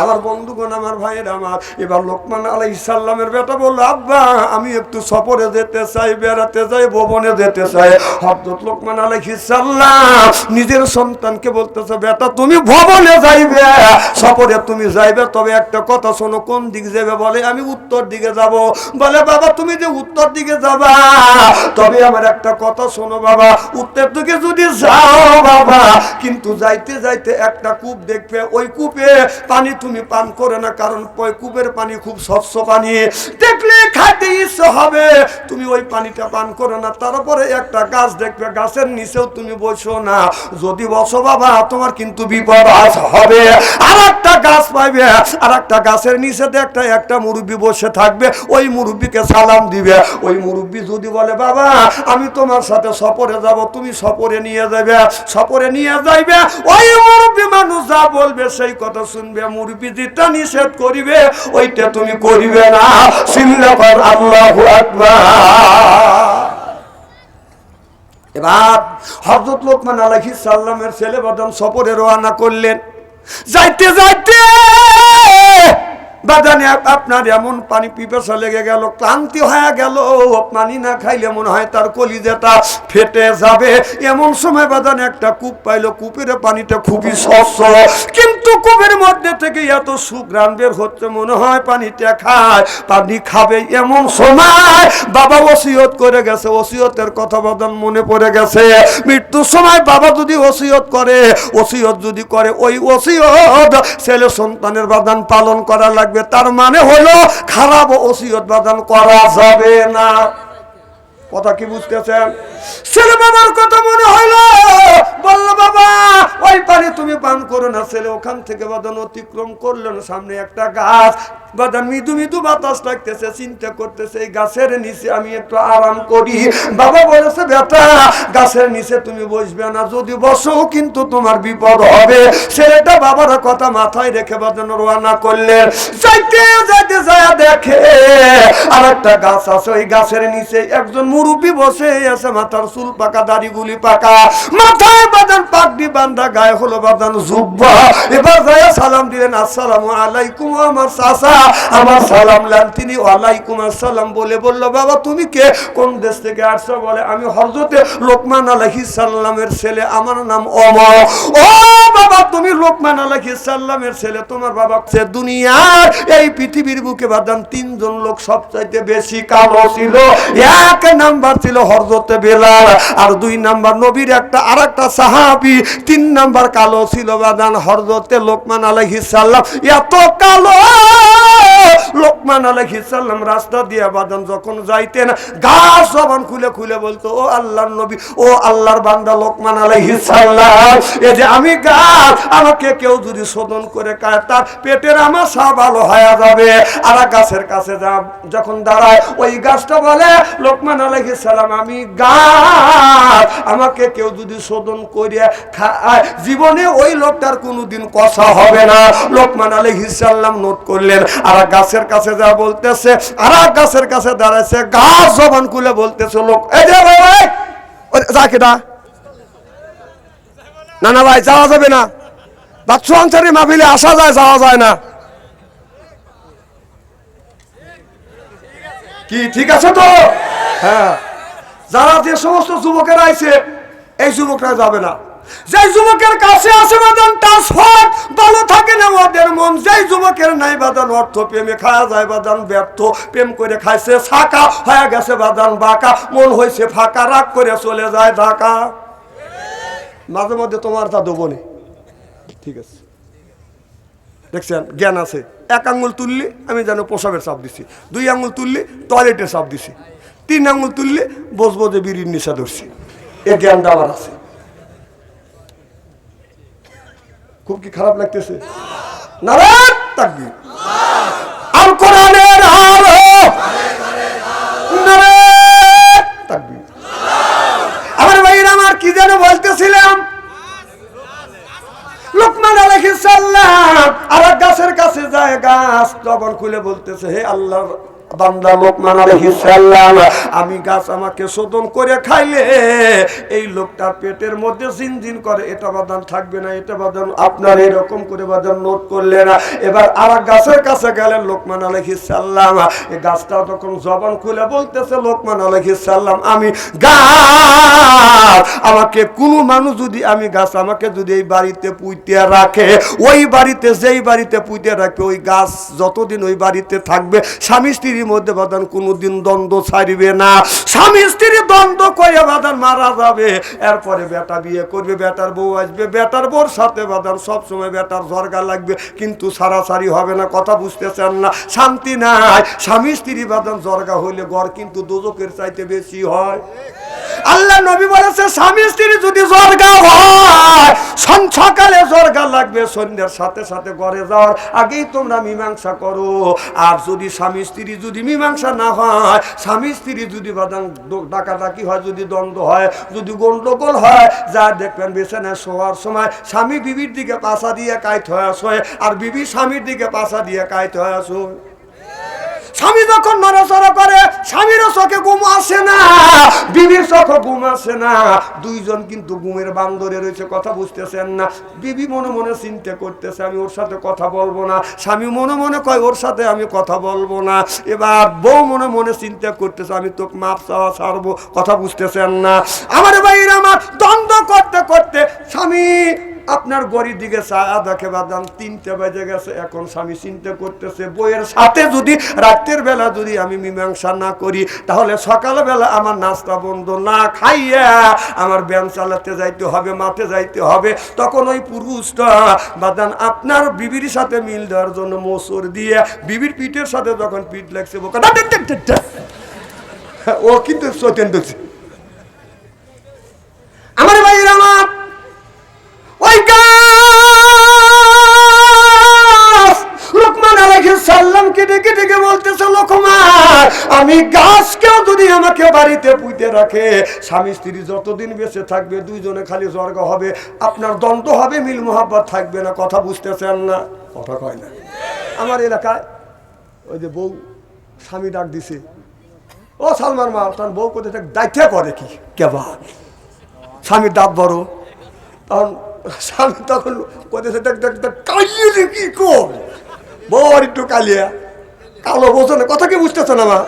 আমার বন্ধুগণ, আমার ভাইয়ের, আমার, এবার লোকমান আলাই ইসাল্লামের বেটা বলল, আব্বা, আমি একটু সফরে যেতে চাই, বেড়াতে যাই, ভবনে যেতে চাই। হরদত লোকমান আলাই ইসাল্লাম নিজের সন্তানকে বলতেছে, বেটা, তুমি ভবনে যাইবে, সফরে তুমি যাইবে, তবে একটা কথা শোনো, কোন দিক যাবে বলে? আমি উত্তর দিকে যাব। বলে, বাবা, তুমি যে উত্তর দিকে যাবা, তবে আমার একটা কথা শোনো, বাবা, উত্তর দিকে যদি যাও, বাবা, কিন্তু যাইতে যাইতে একটা কূপ দেখবে, ওই কূপে পানি তুমি পান করে না, কারণ কূপের পানি খুব স্বচ্ছ পানি। দেখলে খাইতে ইচ্ছে হবে। তুমি ওই পানিটা পান করো না, তারপরে একটা গাছ দেখবে, গাছের নিচেও তুমি বসো না। যদি বসো বাবা, তোমার কিন্তু বিপদ হবে। আর একটা গাছ পাইবে আর একটা গাছের নিচে একটা একটা মুরব্বী বসে থাকবে, ওই মুরব্বীকে সালাম দিবে। ওই মুরব্বী যদি বলে, বাবা, আমি তোমার সাথে সফরে যাব, তুমি সফরে নিয়ে যাবে, সফরে নিয়ে যাইবে। ওই মুরব্বী মানুষ যা বলবে, সেই কথা শুনবে। মুরব্বী যেটা নিষেধ করিবে, ওইটা তুমি করিবে না। সিল্লাফার আল্লাহ এবার হজরত লোকমান আলহি সাল্লামের ছেলে বদন সফরে রওনা করলেন। যাইতে যাইতে! বাদানে আপনার এমন পানি পিপাসা লেগে গেল, ক্লান্তি হয়ে গেল পানি না খাইলে মনে হয় তার কলিজাটা ফেটে যাবে। এমন সময় বাদানে একটা কূপ পাইলো, কূপের পানিটা খুবই স্বচ্ছ। কিন্তু কূপের মধ্যে থেকে এত সুগ্রাম বের হচ্ছে, মনে হয় পানিটা খায়, পানি খাবে। এমন সময় বাবা ওসিয়ত করে গেছে, ওসিয়তের কথা বাদান মনে পড়ে গেছে। মৃত্যুর সময় বাবা যদি ওসিয়ত করে, ওসিয়ত যদি করে, ওই ওসিয়ত ছেলে সন্তানের বাদান পালন করা লাগবে তার মানে হলো খারাপ ওসিয়ত বাদান করা যাবে না। কথা কি বুঝতেছেন? ছেলে বাবার কথা মনে হইল? বলল, বাবা, ওই পানি তুমি পান করো না ছেলে, ওখান থেকে বাদান অতিক্রম করলেন সামনে একটা গাছ বাদান মৃদু মৃদু বাতাস লাগতেছে, চিন্তা করতেছে, এই গাছের নিচে আমি একটু আরাম করি। বাবা বলেছে, বেটা, গাছের নিচে তুমি বসবে না, যদি বসো কিন্তু তোমার বিপদ হবে। ছেলেটা বাবার কথা মাথায় রেখে বাদান রোয়ানা করলেন যাইতে যাইতে যায় দেখে আর একটা গাছ আছে, ওই গাছের নিচে একজন মুরব্বী বসে আছে, মাথার চুল পাকা দাড়িগুলি পাকা। মাথায় বাদান পাগড়ি বান্ধা গায়ে হলো বাদান জুব্বা। এবার যায় সালাম দিলেন, আসসালামু আলাইকুম আমার চাচা। আমার সালাম লান তিনি, ওয়ালাইকুম আসসালাম। বলে বলল, বাবা, তুমি কে? কোন দেশ থেকে আসছো? বলে, আমি হরজতে লোকমান আলাইহিস সাল্লামের ছেলে, আমার নাম অমর ও বাবা, তুমি লোকমান আলাইহিস সাল্লামের ছেলে, তোমার বাবা সে দুনিয়ার এই পৃথিবীর বুকে বাদান তিনজন লোক সবচাইতে বেশি কালো ছিল। এক নাম্বার ছিল হরজতে বেলাল, আর দুই নাম্বার নবীর একটা আর একটা সাহাবি, তিন নাম্বার কালো ছিল বাদান হরজতে লোকমান আলাইহিস সাল্লাম এত কালো! লোকমান আলাইহিস সাল্লাম রাস্তা দিয়ে বাদান যখন যাইতেন গাছ জবান খুলে খুলে বলতো, ও আল্লাহর নবী, ও আল্লাহর বান্দা লোকমান আলাইহিস সাল্লাম এ যে আমি গাছ আমাকে কেউ যদি শোধন করে খায়, তার পেটের আমার সা ভালো হয়ে যাবে। আর গাছের কাছে যা যখন দাঁড়ায়, ওই গাছটা বলে, লোকমান আলাইহিস সালাম, আমি গাছ। আমাকে কেউ যদি শোধন করে খায়, জীবনে ওই লোকটার কোনোদিন কষা হবে না। লোকমান আলাইহিস সালাম নোট করলেন, আর গাছের কাছে যা বলতেছে, আর গাছের কাছে দাঁড়াইছে, গাছ জবান খুলে বলতেছে লোক, এই যে ভাই ভাই যা কেটা। না না ভাই, যাওয়া যাবে না। বাচ্চু আনসারি মাহফিলে আসা যায়, যাওয়া যায় না। কি, ঠিক আছে তো? হ্যাঁ। যারা যে সমস্ত যুবকের আইছে, এই যুবকরা যাবে না। যে যুবকের কাছে আছে বাদান ট্রান্সফার ভালো থাকে না ওদের মন। যেই যুবকের নাই বাদান অর্থ প্রেমে খাওয়া যায় বাদান ব্যর্থ প্রেম করে খাইছে ফাঁকা হয়ে গেছে বাদান বাঁকা, মন হয়েছে ফাঁকা, রাগ করে চলে যায় ঢাকা মাঝে মধ্যে তোমার তা দেবো নি। ঠিক আছে। দেখছেন, জ্ঞান আছে। এক আঙ্গুল তুললি, আমি যেন প্রসাবের চাপ দিছি। দুই আঙ্গুল তুললি টয়লেটের চাপ দিছি। তিন আঙ্গুল তুললি বসবো যে বিড়ির নিশা ধরছি। এ জ্ঞানটা আমার আছে। খুব কি খারাপ লাগতেছে? আমার কি যেন বলতেছিলাম? আর গাছের কাছে যায় গাছ তখন খুলে বলতেছে, হে আল্লাহ আমি গাছ আমাকে শোধন করে খাইলে, এই লোকটার পেটের মধ্যে জিনজিন করে, এটা বাদান থাকবে না, এটা বাদান আপনার এরকম করে বাদান নোট করলে না। এবার আর গাছের কাছে গেলেন লোকমান এই গাছটা তখন জবান খুলে বলতেছে লোকমান আমি গাছ, আমাকে কোনো মানুষ যদি আমি গাছ আমাকে যদি এই বাড়িতে পুইতে রাখে, ওই বাড়িতে যেই বাড়িতে পুইতে রাখবে ওই গাছ যতদিন ওই বাড়িতে থাকবে, স্বামী স্ত্রীর মধ্যে বাদান কোনোদিন দ্বন্দ্ব ছাড়বে না। স্বামী স্ত্রী দ্বন্দ্ব করে বাদান মারা যাবে। এরপরে বেটা বিয়ে করবে, বেটার বউ আসবে, বেটার বউর সাথে বাদান সবসময় বেটার জরগা লাগবে। কিন্তু সারাসারি হবে না, কথা বুঝতেছেন না, শান্তি নাই। স্বামী স্ত্রী বাদান জরগা হইলে গড় কিন্তু দুজকের চাইতে বেশি হয়। আল্লাহ নবী বলেছে, স্বামী স্ত্রী যদি জর্গা হয় সকালে জর্গা লাগবে, সন্ধ্যার সাথে সাথে ঘরে যাওয়ার আগেই তোমরা মীমাংসা করো। আর যদি স্বামী স্ত্রী যদি মীমাংসা না হয়, স্বামী স্ত্রী যদি বাদান ডাকাডাকি হয়, যদি দ্বন্দ্ব হয়, যদি গন্ডগোল হয়, যা দেখবেন বিছানায় শোয়ার সময় স্বামী বিবির দিকে পাশা দিয়ে কাইত হয়ে শোয় আর বিবি স্বামীর দিকে পাশা দিয়ে কাইত হয়ে শোয় স্বামী যখন নড়াচড়া করে, স্বামীরও চোখে ঘুম আসে না, বিবির চোখে ঘুম আসে না। দুইজন কিন্তু ঘুমের বান্দরে রয়েছে, কথা বুঝতেছেন না। বিবি মনে মনে চিন্তা করতেছে, আমি ওর সাথে কথা বলব না। স্বামী মনে মনে কয়, ওর সাথে আমি কথা বলব না। এবার বউ মনে মনে চিন্তা করতেছে, আমি তোকে মাপ চাওয়া ছাড়বো, কথা বুঝতেছেন না। আমার বাইর আমার দ্বন্দ্ব করতে করতে স্বামী আপনার গড়ির দিকে ছায়া দেখে বাদাম, তিনটে বেজে গেছে, এখন স্বামী চিন্তা করতেছে, বইয়ের সাথে যদি রাতের বেলা যদি আমি মীমাংসা না করি, তাহলে সকালবেলা আমার নাস্তা বন্ধ না খাইয়া আমার ব্যায়াম চালাতে যাইতে হবে, মাঠে যাইতে হবে তখন ওই পুরুষটা বাদান আপনার বিবির সাথে মিল দেওয়ার জন্য মোসর দিয়ে বিবির পিঠের সাথে যখন পিঠ লাগছে। ও কিন্তু আমার ভাইয়ের আমার আমি গাছকেও যদি আমাকে বাড়িতে পুঁতে রাখে, স্বামী স্ত্রী যতদিন বেঁচে থাকবে, দুইজনে খালি স্বর্গ হবে, আপনার দ্বন্দ্ব হবে, মিল মোহাব্বত থাকবে না, কথা বুঝতেছেন না? কথা কয় না। আমার এলাকায় ওই যে বউ, স্বামী ডাক দিছে। ও সালমান মা তার বউ কোথায় দায়িত্ব করে কি? কেবা স্বামীর দাঁত বড়। তখন স্বামী তখন কোথায় দেখ দেখ দেখ কালিয়ে কি কর? বড় একটু কালিয়া। কালো বোঝো না কথা কি বুঝতেছে না মা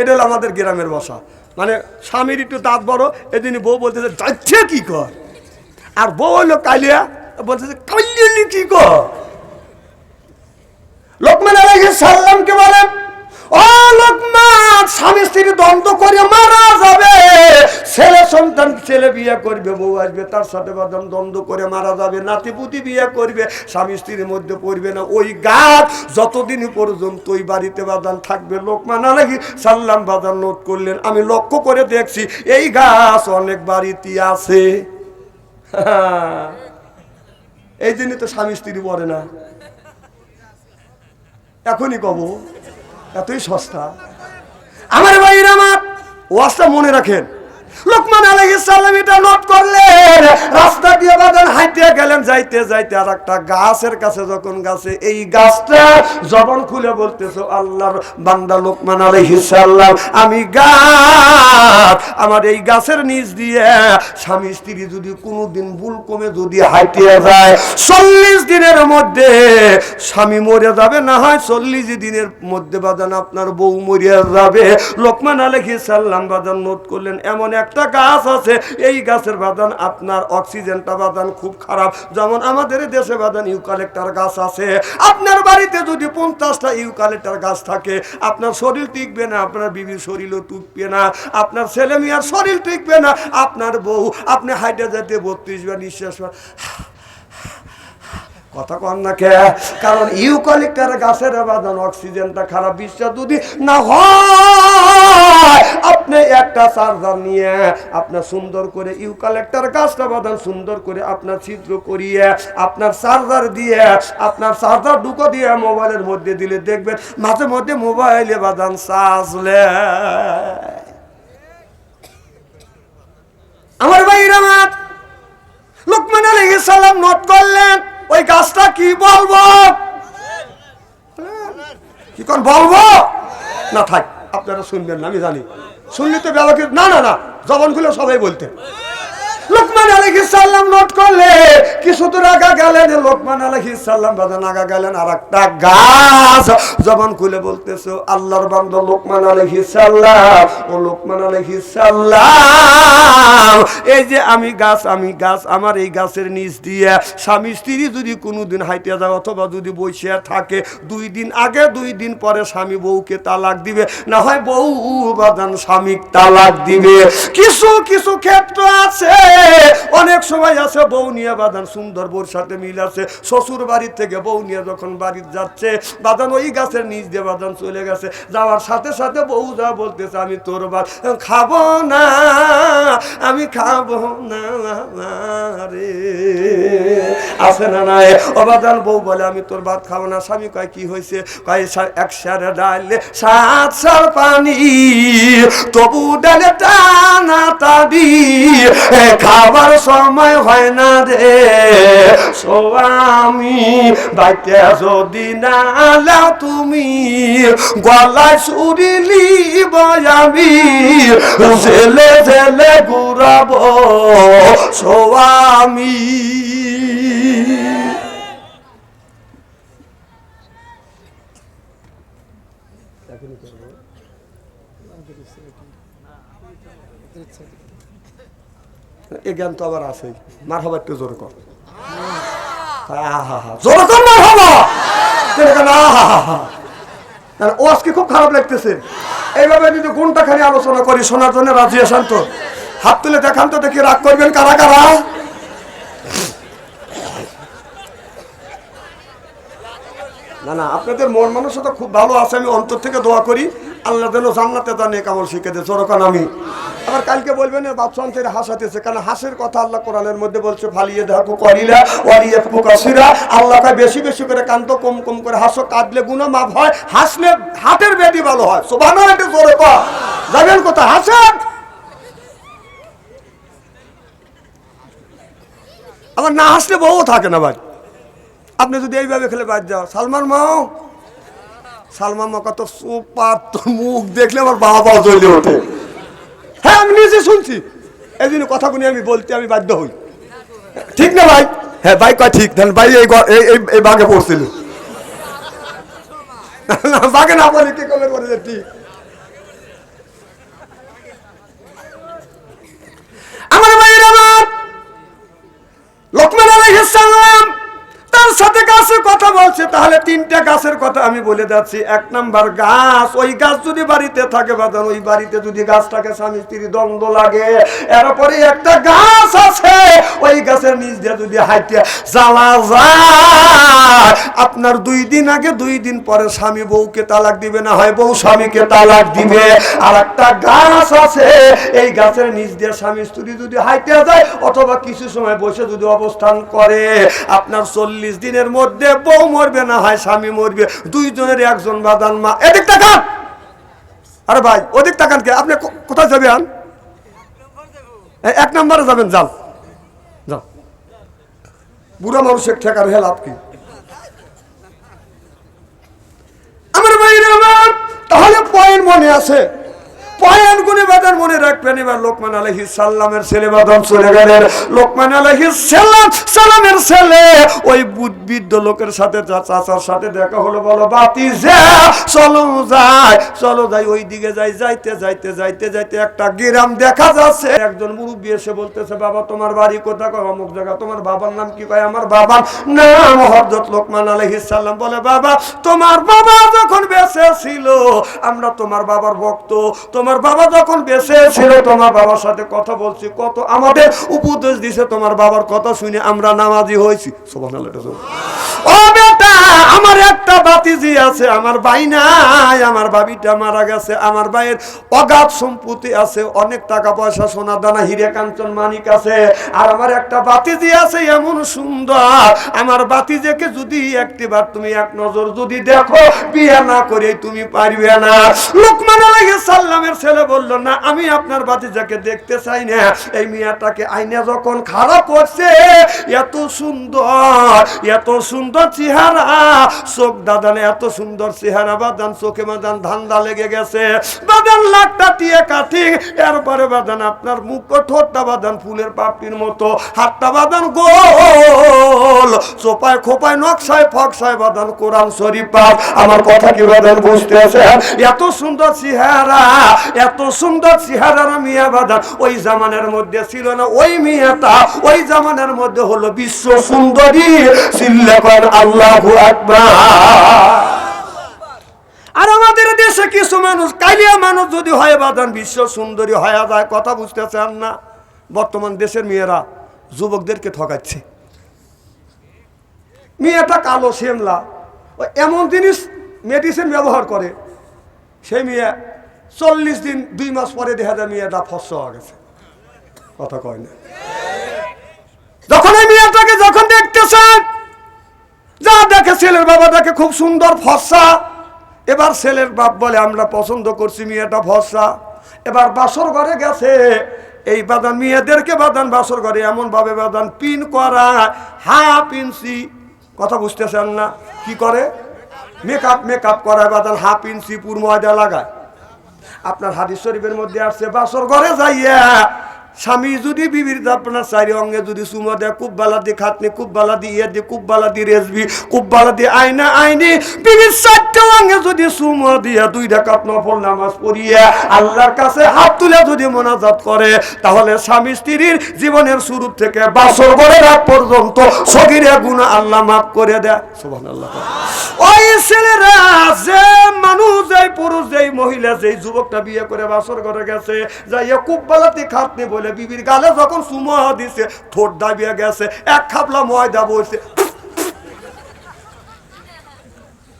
এটা হলো আমাদের গ্রামের বাসা মানে স্বামীর একটু দাঁত বড় এদিনই বউ বলতেছে, যাচ্ছে কি কর? আর বউ হলো কালিয়া, বলতেছে কালিয়ে কি কর? লোকমান আলাইহিস সালামকে বলেন, ও লোকমান স্বামী স্ত্রী দ্বন্দ্ব করে মারা যাবে। ছেলে সন্তান, ছেলে বিয়ে করবে, বউ আসবে, তার সাথে বাদাম দ্বন্দ্ব করে মারা যাবে নাতি পুতি বিয়ে করবে, স্বামী স্ত্রীর মধ্যে পড়বে না। ওই গাছ যতদিন পর্যন্ত ওই বাড়িতে বাদান থাকবে লোকমান আলাইহিস সাল্লাম বাদান নোট করলেন। আমি লক্ষ্য করে দেখছি, এই গাছ অনেক বাড়িতে আছে। এই জন্য তো স্বামী স্ত্রী পড়ে না। এখনই কব, এতই সস্তা। আমার ভাইয়ের আমার ওয়াজটা মনে রাখেন। লোকমান আলাইহিস সালাম এটা নোট করলেন, রাস্তা দিয়ে বাদান হাইতে গেলেন, যাইতে যাইতে আর একটা গাছের কাছে যখন গাছে, এই গাছটা জবান খুলে বলতেছো, আল্লাহর বান্দা লোকমান আলাইহিস সালাম, আমি গাছ আমার এই গাছের নিচ দিয়ে স্বামী স্ত্রী যদি কোনোদিন ভুল কমে যদি হাইতে যায়, চল্লিশ দিনের মধ্যে স্বামী মরে যাবে, না হয় চল্লিশ দিনের মধ্যে বাদান আপনার বউ মরিয়া যাবে। লোকমান আলাইহিস সালাম বাদান নোট করলেন, এমন একটা গাছ আছে, এই গাছের বাদান, আপনার অক্সিজেনটা বাদান খুব খারাপ। যেমন আমাদের দেশে বাদান ইউকালেক্টার গাছ আছে। আপনার বাড়িতে যদি পঞ্চাশটা ইউকালেক্টার গাছ থাকে, আপনার শরীর টিকবে না, আপনার বিবির শরীরও টুকবে না, আপনার ছেলে মেয়ের শরীর টিকবে না, আপনার বউ, আপনি হাইটে যেতে বত্রিশ বা নিঃশ্বাস কথা কন না কে? কারণ ইউকালিপ্টার গাছের বাদান অক্সিজেনটা খারাপ বিশ্বাস যদি না হয়, আপনি একটা চার্জার নিয়ে আপনার সুন্দর করে ইউকালেক্টার গাছটা বাদান সুন্দর করে আপনার ছিদ্র করিয়ে, আপনার চার্জার দিয়ে, আপনার চার্জার ঢুকো দিয়ে মোবাইলের মধ্যে দিলে দেখবেন মাঝে মধ্যে মোবাইলে বাদান চার্জলে আমার ভাইরা লোকমান আলাইহিস সালাম নোট করলেন ওই গাছটা কি বলব? কি কর বলব? না থাক, আপনারা শুনবেন না, আমি জানি। শুনলে তো বেলাকে না না না জবন খুলে সবাই বলতে লোকমান আলাইহিস সালাম নোট করলে কিছু গেলেন? লোকমান বাজান আগা গেলেন আর একটা গাছ জবান খুলে আল্লাহর লোকমান আলাইহিস সালাম, ও লোকমান আলাইহিস সালাম, এই যে আমি গাছ আমি গাছ, আমার এই গাছের নিচ দিয়ে স্বামী স্ত্রী যদি কোনোদিন হাইতে যায় অথবা যদি বসে থাকে, দুই দিন আগে, দুই দিন পরে স্বামী বউকে তালাক দিবে। না হয় বউ বাদান স্বামী তালাক দিবে। কিছু কিছু ক্ষেত্র আছে অনেক সময় আছে বউ নিয়ে বাদান, সুন্দর বউর সাথে মিল আছে। শ্বশুর বাড়ির থেকে বউ নিয়ে যখন বাড়ির যাচ্ছে, বাদান ওই গাছের নিচ দিয়ে বাদান চলে গেছে। যাওয়ার সাথে সাথে বউ যা বলতেছে, আমি তোর ভাত খাব না, আমি খাব না রে। আছে না নাই? অবাদান বউ বলে, আমি তোর ভাত খাব না। স্বামী কয়, কি হয়েছে? কয় এক সারে ডালে সাত সার পানি, তবু ডালে টানা তাবি, এ খাবার সময় হয় না রে। স্বামী বাইতে যদি না তুমি, গলায় সুরিলি বয়ামি জেলে জেলে ঘুরাবো স্বামী এ জ্ঞান তো আবার একটু জোর কর। জোর কর ও আজকে খুব খারাপ লাগতেছে। এইভাবে যদি কোনটা খালি আলোচনা করি, শোনার জন্য রাজি আসান তো? হাত তুলে দেখান তো দেখি রাগ করবেন কারা কারা। না না, আপনাদের মন মানসিকতা খুব ভালো আছে, আমি অন্তর থেকে দোয়া করি। আল্লাহ যেন জান্নাতে তা নেক আমল শিখে চরকান আমি। আবার কালকে বলবেন বাদশাহ ছেড়ে হাসাতেছে। কারণ হাসের কথা আল্লাহ কোরআনের মধ্যে বলছে, ফালিয়ে দেখো করিলা ওয়ালিয়ে কাসিরা। আল্লাহকে বেশি বেশি করে কান্ত কম কম করে হাসো, কাঁদলে গুণা মাপ হয়, হাসলে হাতের বেদি ভালো হয়। সোভানো একটু জোরে কর যাবেন কোথা হাসেন! আবার না হাসলে বউ থাকে না ভাই। আপনি যদি এইভাবে খেলে বাদ যাও। সালমান মাও? সালমান মা কত সুপার, তোর মুখ দেখলে আমার বাবা জ্বলে ওঠে। আমি নিজে শুনছি। এই কথাগুলি আমি বলতে আমি বাধ্য হই। ঠিক না ভাই? হ্যাঁ ভাই কয় ঠিক। দেন ভাই এই বাঘে পড়ছিল। বাঘে না বলে কি করলে বলে ঠিক। আমার ভাইয়ের আমার। লোকমান আলাইহিস সালাম। তার সাথে গাছের কথা বলছে, তাহলে তিনটা গাছের কথা আমি বলে যাচ্ছি। এক নাম্বার গাছ, ওই গাছ যদি বাড়িতে থাকে বাদান ওই বাড়িতে যদি গাছটাকে স্বামী স্ত্রী দ্বন্দ্ব লাগে, এরপরে একটা গাছ আছে, ওই গাছের নিচ দিয়ে যদি হাইটে জ্বালা যায়। আপনার দুই দিন আগে, দুই দিন পরে স্বামী বউকে তালাক দিবে, না হয় বউ স্বামীকে তালাক দিবে। আর একটা গাছ আছে, এই গাছের নিচ দিয়ে স্বামী স্ত্রী যদি হাইটে যায়, অথবা কিছু সময় বসে যদি অবস্থান করে, আপনার চল্লিশ দিনের মধ্যে বউ মরবে না হয়, স্বামী মরবে। দুইজনের একজন বাদান মা। এদিক তাকান! আরে ভাই, ওদিক তাকান কে? আপনি কোথায় যাবেন? এক নম্বরে যাবেন, যান। যান বুড়া মানুষের ঠেকার আমার আমার, তাহলে পয়েন্ট মনে আছে। মনে রাখবেন, এবার লোকমান আলহিস সাল্লামের ছেলে বাদান চলে গেলেন। লোকমান আলহিস সালামের ছেলে, ওই বুদ্ধ লোকের সাথে চাচার সাথে দেখা হলো, বলো, বাতি যা, চলো যাই চলো যাই ওই দিকে যাই, যাইতে যাইতে যাইতে যাইতে একটা গ্রাম দেখা যাচ্ছে। একজন মুরব্বী এসে বলতেছে, বাবা, তোমার বাড়ি কোথা কয়, অমুক জায়গা। তোমার বাবার নাম কি? কয়, আমার বাবার নাম হরজত লোকমান আলহিস সাল্লাম বলে, বাবা, তোমার বাবা যখন বেঁচে ছিল, আমরা তোমার বাবার ভক্ত। তোমার বাবা যখন বেঁচে ছিল, তোমার বাবার সাথে কথা বলছি। কত আমাদের উপদেশ দিছে, তোমার বাবার কথা শুনে আমরা নামাজি হয়েছি সুবহানাল্লাহ এটা জোরে। ও বেটা আমার একটা বাতিজি আছে, আমার ভাই নাই, আমার ভাবিটা মারা গেছে, আমার ভাইয়ের অগাধ সম্পত্তি আছে, অনেক টাকা পয়সা, সোনা দানা, হিরে কাঞ্চন মানিক আছে, আর আমার একটা বাতিজি আছে এমন সুন্দর, আমার বাতিজেকে যদি একটিবার তুমি এক নজর যদি দেখো, বিয়ে না করে তুমি পারবে না। লোকমান সাল্লামের ছেলে বলল, না, আমি আপনার বাতিজাকে দেখতে চাই না। এই মিয়াটাকে আইনে যখন খারাপ করছে, এত সুন্দর এত সুন্দর চেহারা চোখ দাদানে এত সুন্দর চেহারা, বাদান চোখে বাদান ধান্দা লেগে গেছে। বাদান লাখটা টিয়ে কাঠি, এরপরে বাদান আপনার মুখ ঠোঁটটা বাদান ফুলের পাপড়ির মতো, হাতটা বাদান গোল। চোপায় খোপায়, নকশায় ফকশায় বাদান কোরআন শরীফ আমার কথা কি বাদান বুঝতে আছে? এত সুন্দর চেহারা, এত সুন্দর চেহারার মিয়া বাদান ওই জামানের মধ্যে ছিল না, ওই মিয়াটা ওই জামানের মধ্যে হলো বিশ্ব সুন্দরী। সিল্লেকর আল্লাহু আকবার। আর আমাদের দেশে কিছু মানুষ, কালিয়া মানুষ যদি হয় বাদান বিশ্ব সুন্দরী হয়ে যায়, কথা বুঝতে চান না। বর্তমান দেশের মেয়েরা যুবকদেরকে ঠকাচ্ছে। মেয়েটা কালো, শ্যামলা। ও এমন জিনিস মেডিসিন ব্যবহার করে, সেই মেয়ে চল্লিশ দিন, দুই মাস পরে দেখা যায় মেয়েটা ফস হয়ে গেছে। কথা কয় না। যখন এই মেয়েটাকে যখন দেখতেছেন যা দেখে ছেলের বাবা দেখে খুব সুন্দর ফর্সা। এবার ছেলের বাপ বলে, আমরা পছন্দ করছি মেয়েটা ফর্সা। এবার বাসর ঘরে গেছে। এই বাদান মেয়েদেরকে বাদান বাসর ঘরে, এমন ভাবে বাদান পিন করা হা পিনসি কথা বুঝতেছেন না? কি করে? মেকআপ মেকআপ করায় বাদান হা পিনসি পুর ময়দা লাগায়। আপনার হাদিস শরীফের মধ্যে আসছে, বাসর ঘরে যাইয়া স্বামী যদি বিবির আপনার চারি অঙ্গে যদি সুমো দেয়, খুব বালা দিয়ে খাতনি, খুব বালা দিয়ে ইয়ে দিয়ে, খুব বালা দিয়ে রেসবি খুব বালা দিয়ে আইনা আইনি বিবির চারটে অঙ্গে যদি সুমো দিয়ে দুই ডাকাত নফল নামাজ পড়িয়া আল্লাহর কাছে হাত তুলে যদি মোনাজাত করে, তাহলে স্বামী স্ত্রীর জীবনের শুরু থেকে বাসর ঘরে রাত পর্যন্ত সগিরে গুণা আল্লাহ মাফ করে দেয়। সুবহানাল্লাহ। ওই ছেলেরা যে মানুষ যেই পুরুষ যেই মহিলা যেই যুবকটা বিয়ে করে বাসর ঘরে গেছে, যাইয়া খুব বালাতে খাতনি বলে বিবির গালে যখন সুমহ দিছে, ঠোঁট দাবিয়ে গেছে, এক খাপলা ময়দা বলছে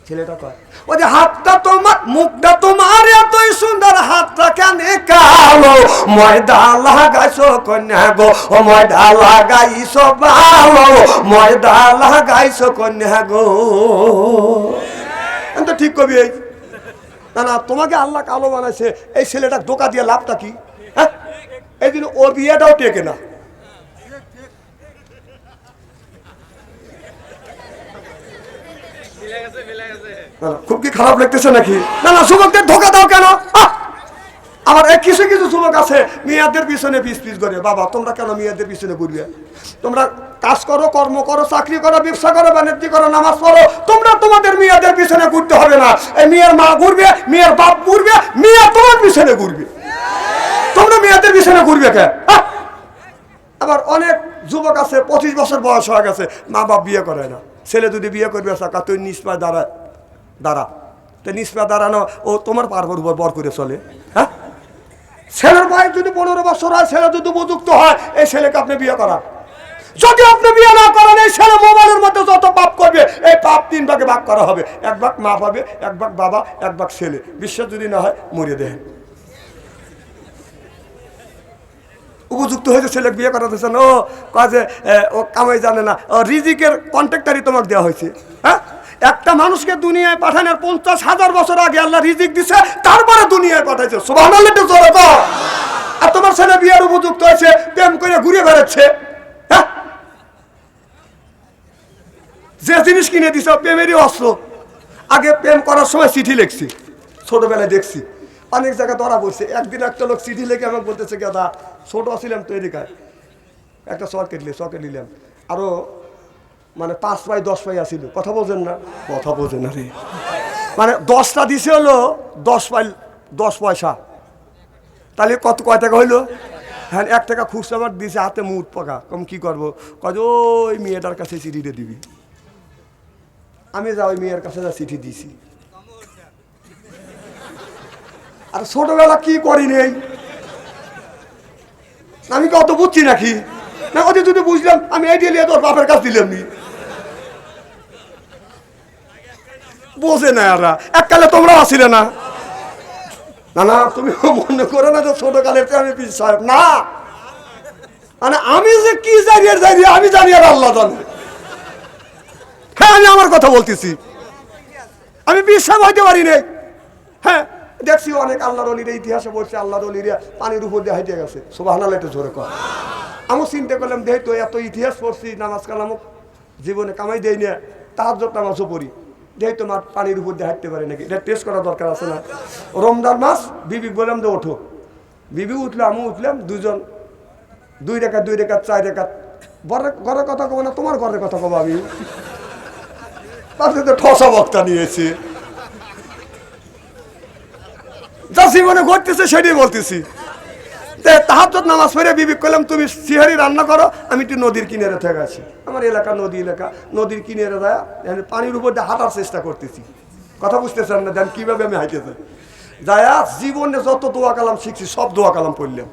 ছেলেটা কয় যে হাতটা তোমার, মুখটা তোমার এতই সুন্দর, হাতটা কেন কালো? ময়দা লাগাইছো কন্যা গো, ও ময়দা লাগাইছো ভালো, ময়দা লাগাইছো কন্যা গো। তো ঠিক কবি এই। না না, তোমাকে আল্লাহ কালো বানাইছে, এই ছেলেটা ধোকা দিয়ে লাভটা কি? হ্যাঁ? এই জন্য ও বিয়েটাও টেকে না, খুব কি খারাপ লাগতেছে নাকি? না না যুবকদের ধোকা দাও কেন? আমার এক কিছু কিছু যুবক আছে মেয়েদের পিছনে পিস পিস করে। বাবা তোমরা কেন মেয়েদের পিছনে ঘুরবে তোমরা কাজ করো কর্ম করো চাকরি করো ব্যবসা করো বাণিজ্য করো নামাজ পড়ো। তোমরা তোমাদের মেয়েদের পিছনে ঘুরতে হবে না। এই মেয়ের মা ঘুরবে মেয়ের বাপ ঘুরবে মেয়ে তোমার পিছনে ঘুরবে। তোমরা মেয়েদের পিছনে ঘুরবে কে? আহ! আবার অনেক যুবক আছে, পঁচিশ বছর বয়স হয়ে গেছে, মা বাপ বিয়ে করে না। ছেলে যদি বিয়ে করবে, সাকা, তুই নিষ্পায় দাঁড়া দাঁড়া। তো নিষ্পায় দাঁড়ানো, ও তোমার পার্বর উপর বর করে চলে। হ্যাঁ? ছেলের বয়স যদি পনেরো বছর হয়, ছেলে যদি উপযুক্ত হয়, এই ছেলেকে আপনি বিয়ে করান। যদি আপনি বিয়ে না করেন, এই ছেলে মোবাইলের মধ্যে যত পাপ করবে, এই পাপ তিন ভাগে ভাগ করা হবে। এক ভাগ মা পাবে এক ভাগ বাবা, এক ভাগ ছেলে। বিশ্বাস যদি না হয় মরিয়ে দেন। উপযুক্ত হয়েছে, ছেলে বিয়ে করাতেছেন ও কাজে ও কামাই জানে না। রিজিকের কন্ট্রাক্টারই তোমাকে দেওয়া হয়েছে। হ্যাঁ? একটা মানুষকে দুনিয়ায় পাঠানোর পঞ্চাশ হাজার বছর আগে আল্লাহ রিজিক দিছে, তারপরে দুনিয়ায় পাঠাইছে। সুবাহ আর তোমার ছেলে বিয়ের উপযুক্ত হয়েছে, প্রেম করে ঘুরে বেড়াচ্ছে। হ্যাঁ? যে জিনিস কিনে দিছে প্রেমেরই অস্ত্র। আগে প্রেম করার সময় চিঠি লিখছি, ছোটবেলায় দেখছি। অনেক জায়গায় ধরা পড়ছে। একদিন একটা লোক চিঠি লেগে আমাকে বলতেছে দাদা, ছোট ছিলাম তো এদিকায় একটা সকেট নিলে সকেট নিলাম। আরও মানে পাঁচ পাই দশ পাই আসিল কথা বোঝেন না? কথা বোঝেন না রে। মানে দশটা দিছে হলো দশ পাই দশ পয়সা। তাহলে কত, কয় টাকা হইল? হ্যাঁ এক টাকা খুচরা আমার দিছে, হাতে মুখ পাকা। কম কি করব? কয় ওই মেয়েটার কাছে চিঠিটা দিবি। আমি যা, ওই মেয়ের কাছে যা চিঠি দিছি। আর ছোটবেলা কি করি নেই? আমি কত বুঝছি নাকি? না ওদের যদি বুঝলাম, আমি এই দিয়ে তোর বাপের কাছ দিলাম নি। বোঝে না এরা, এককালে তোমরা আসিলে না। না না, তুমি মনে করো না যে ছোট কালের আমি পীর সাহেব। না। মানে আমি যে কি জানিয়ে আর জানি, আমি জানি আর আল্লাহ জানে। হ্যাঁ আমি আমার কথা বলতেছি। আমি বিশ্বাস হইতে পারি নাই। হ্যাঁ দেখছি অনেক আল্লাহর অলিরা ইতিহাসে বলছে, আল্লাহর অলিরা পানির উপর দিয়ে হাইটে গেছে। সুবাহানাল একটু জোরে কর আমি চিন্তা করলাম তো এত ইতিহাস পড়ছি, নামাজ কালামও জীবনে কামাই দেই না তাহার নামাজও পড়ি। যেই তোমার পানির উপর দিয়ে হাঁটতে পারে নাকি? এটা টেস্ট করা দরকার আছে না? রমজান মাস, বিবি বললাম যে ওঠো। বিবি উঠলাম আমি উঠলাম, দুজন, দুই রেখা দুই রেখা চার রেখা বরের ঘরের কথা কবো না, তোমার ঘরের কথা কবো আমি। পাশে তো ঠসা বক্তা নিয়েছি। যা জীবনে ঘটতেছে সেটাই বলতেছি। তাহার নামাজ পড়ে বিবেক করলাম, তুমি সিহারি রান্না করো, আমি একটু নদীর কিনারে থেকে আছি আমার এলাকা নদী এলাকা, নদীর কিনারে যায় পানির উপর দিয়ে হাঁটার চেষ্টা করতেছি। কথা বুঝতেছেন না, দেন কীভাবে আমি হাইতে যাই। যায়া জীবনে যত দোয়া কালাম শিখছি, সব দোয়া কালাম পড়লাম।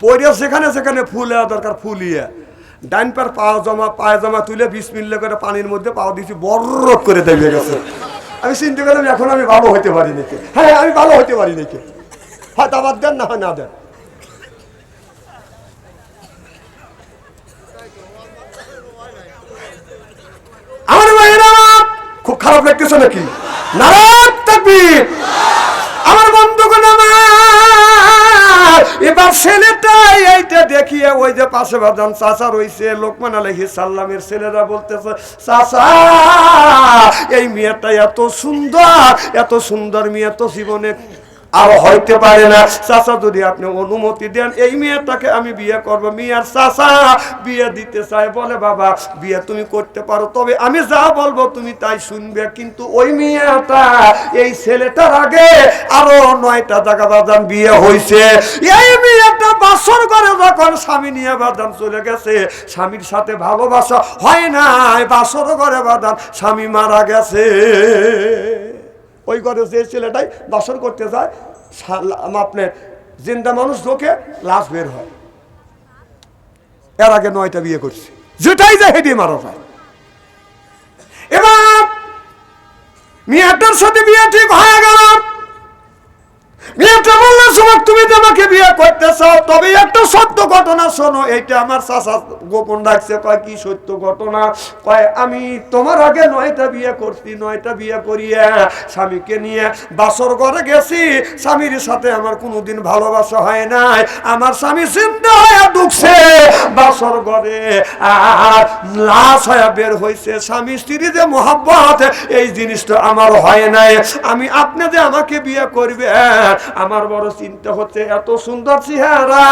পড়িয়া সেখানে সেখানে ফুল দরকার, ফুলিয়ে। ডাইন পার পা জমা, পায়ে জমা তুলে বিশ মিনিট করে পানির মধ্যে পাও দিয়েছি বড় করে দেবে গেছে। আমি চিন্তা করলাম, এখন আমি ভালো হইতে পারি নাকি? হ্যাঁ আমি ভালো হইতে পারি নাকি? হয়তো আবার দেন না হয় না দেন? খুব খারাপ লাগতেছে নাকি? তাকবীর আমার বন্ধুগণ আমার এবার ছেলেটাই এইটা দেখিয়ে ওই যে পাশে বাদাম চাচা রয়েছে লোকমান আলহি সাল্লামের ছেলেরা বলতেছে, চাচা, এই মেয়েটা এত সুন্দর এত সুন্দর মেয়ে তো জীবনে আর হইতে পারে না। চাচা, যদি আপনি অনুমতি দেন, এই মেয়েটাকে আমি বিয়ে করব। মেয়ের চাচা বিয়ে দিতে চায়। বলে, বাবা, বিয়ে তুমি করতে পারো। তবে আমি যা বলব তুমি তাই শুনবে। কিন্তু ওই মেয়েটা, এই ছেলেটার আগে আরও নয়টা জায়গা বাদাম বিয়ে হয়েছে এই মেয়েটা বাসর করে যখন স্বামী নিয়ে বাদাম চলে গেছে, স্বামীর সাথে ভালোবাসা হয় না বাসর করে বাদাম স্বামী মারা গেছে। ওই ঘরে যে ছেলেটাই বাসর করতে যায় আপনার জিন্দা মানুষ ঢোকে, লাশ বের হয়। এর আগে নয়টা বিয়ে করছে। যেটাই যায় হেঁটে মারা যায় এবার মেয়েটার সাথে বিয়ে ঠিক হয়ে গেল। মেয়েটা তুমি যে আমাকে বিয়ে করতে চাও, তবে একটা সত্য ঘটনা শোনো, এইটা আমার চাষা গোপন রাখছে, কয়, কি সত্য ঘটনা? কয়, আমি তোমার আগে নয়টা বিয়ে করছি, নয়টা বিয়ে করিয়ে স্বামীকে নিয়ে বাসর ঘরে গেছি। স্বামীর সাথে আমার কোনোদিন ভালোবাসা হয় নাই। আমার স্বামী চিন্তা হয়ে ঢুকছে। বাসর ঘরে আর লাশ হয়ে বের হয়েছে স্বামী স্ত্রী যে মোহাব্বত, এই জিনিসটা আমার হয় নাই। আমি আপনি যে আমাকে বিয়ে করবে আমার বড় চিন্তা হচ্ছে, এত সুন্দর চেহারা।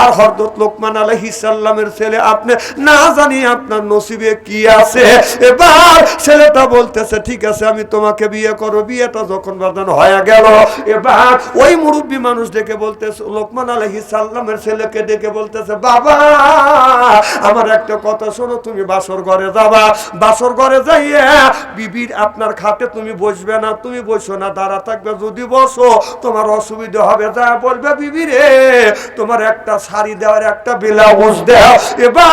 আর হরদত লোকমান আলহিস সাল্লামের ছেলে আপনি না জানি আপনার নসিবে কি আছে। এবার ছেলেটা বলতেছে, ঠিক আছে, আমি তোমাকে বিয়ে করব। বিয়েটা যখন বাদান হয়ে গেল, এবার ওই মুরব্বী মানুষ ডেকে বলতেছে, লোকমান আলহিস সাল্লামের ছেলেকে ডেকে বলতেছে, বাবা, আমার একটা কথা শোনো, তুমি বাসর ঘরে যাবা। বাসর ঘরে যাইয়া বিবির আপনার খাতে তুমি বসবে না, তুমি বসো না, দাঁড়া থাকবে, যদি বসো, তোমার অসুবিধা হবে। যা বলবে বিবি রে, তোমার একটা শাড়ি দেওয়ার একটা ব্লাউজ দেও। এবার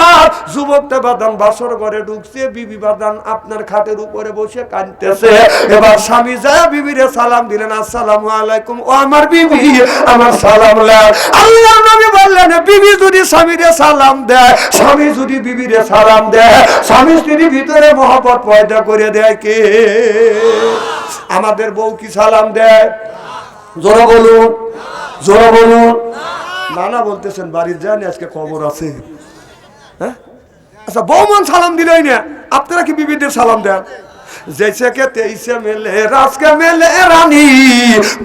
যুবকটা বাদান বাসর ঘরে ঢুকছে, বিবি বাদান আপনার খাটের উপরে বসে কাঁদতেছে। এবার স্বামী যায়, বিবিরে সালাম দিলেন, আসসালামু আলাইকুম। ও আমার বিবি, আমার সালাম আল্লাহ নবী বললেন, বিবি যদি স্বামীরে সালাম দেয়, স্বামী যদি বিবিরে সালাম দেয়, স্বামী স্ত্রীর ভিতরে পয়দা করে দেয় কে? আমাদের বউ কি সালাম দেয়? জোরা বলুন জোরা বলুন। নানা বলতেছেন, বাড়ির যান আজকে খবর আছে। হ্যাঁ আচ্ছা বৌমান সালাম দিলেই না আপনারা কি বিবিদের সালাম দেন जैसे के तेईसे मेले रास के मेले रानी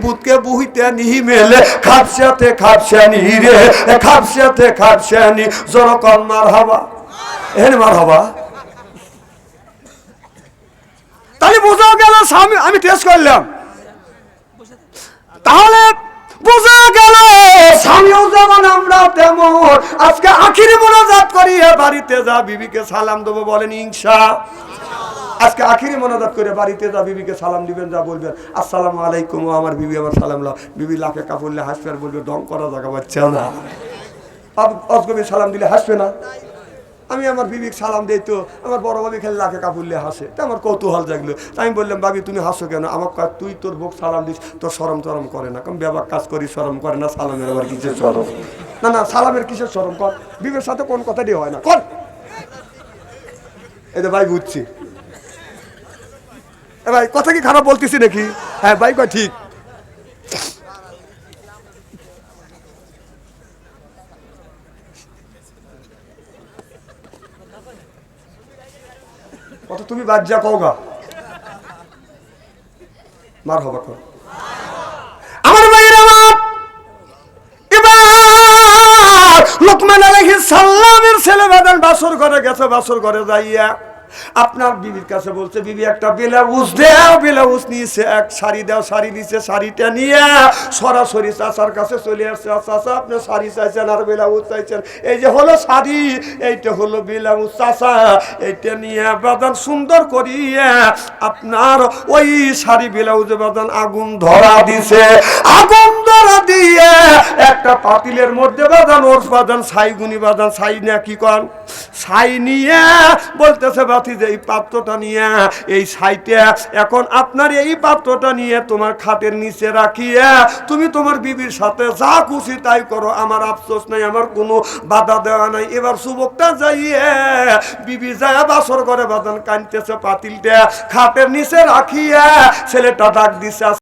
बुत के बुहिते नहीं मेले खापसाते खापसानी रे खापसाते खापसानी जरा कौन मार हवा এখানে মার হবা তাহলে বোঝা গেল স্বামী আমি টেস্ট করলাম তাহলে বোঝা গেল, স্বামীও যেমন আমরা তেমন। আজকে আখিরি মোনাজাত করিয়ে বাড়িতে যা বিবিকে সালাম দেবো বলেন ইনসা আজকে আখিরি মোনাজাত করে বাড়িতে যা বিবিকে সালাম দিবেন, যা বলবেন, আসসালামু আলাইকুম, আমার বিবি আমার সালাম লাও। বিবি লাখে কাপড়লে হাসবে আর বলবে, ডং করা জায়গা পাচ্ছে না। অজগবি সালাম দিলে হাসবে না? আমি আমার বিবিক সালাম দিই তো আমার বড় বাবি খেলে লাখে কাপুরলে হাসে। তা আমার কৌতূহল জাগলো। তাই আমি বললাম বাবি তুমি হাসো কেন? আমার কয়, তুই তোর বুক সালাম দিস তোর সরম টরম করে না। কম ব্যাপার কাজ করি সরম করে না সালামের আবার কিসের সরম না না সালামের কিসের সরম কর বিবের সাথে কোন কথাটি হয় না। কর! এই ভাই বুঝছি। এ ভাই কথা কি খারাপ বলতেছি নাকি? হ্যাঁ ভাই ঠিক। কত তুমি বাদ যা, কও গা। মার হবা কর আমার ভাইয়ের আমার এবার লোকমান আলাইহিস সাল্লামের ছেলে বাসর ঘরে গেছে, বাসর ঘরে যাইয়া আপনার বিবির কাছে বলছে, বিবি, একটা বেলাউজ দেও, বেলাউজ নিয়েছে, এক শাড়ি দাও, শাড়ি নিছে শাড়িটা নিয়ে সরাসরি চাচার কাছে চলে আসছে, "আর চাচা, আপনি শাড়ি চাইছেন আর বেলাউজ চাইছেন? এই যে হলো শাড়ি, এইটা হলো বেলাউজ, চাচা, এইটা নিয়ে বাদান সুন্দর করিয়া আপনার ওই শাড়ি, ব্লাউজে, বাদান আগুন ধরা দিছে। আগুন ধরা দিয়ে একটা পাতিলের মধ্যে বাদান, ওর বাদান ছাইগুনি বাদান ছাই না কি কন? ছাই নিয়ে বলতেছে বাতি যে এই পাত্রটা নিয়ে এই সাইটে, এখন আপনার এই পাত্রটা নিয়ে তোমার খাটের নিচে রাখিয়ে তুমি তোমার বিবির সাথে যা খুশি তাই করো। আমার আফসোস নাই, আমার কোনো বাধা দেওয়া নাই। এবার সুবকটা যাইয়ে বিবি যা বাসর করে বাদান কানতেছে পাতিলটা। খাটের নিচে রাখিয়ে ছেলেটা ডাক দিছে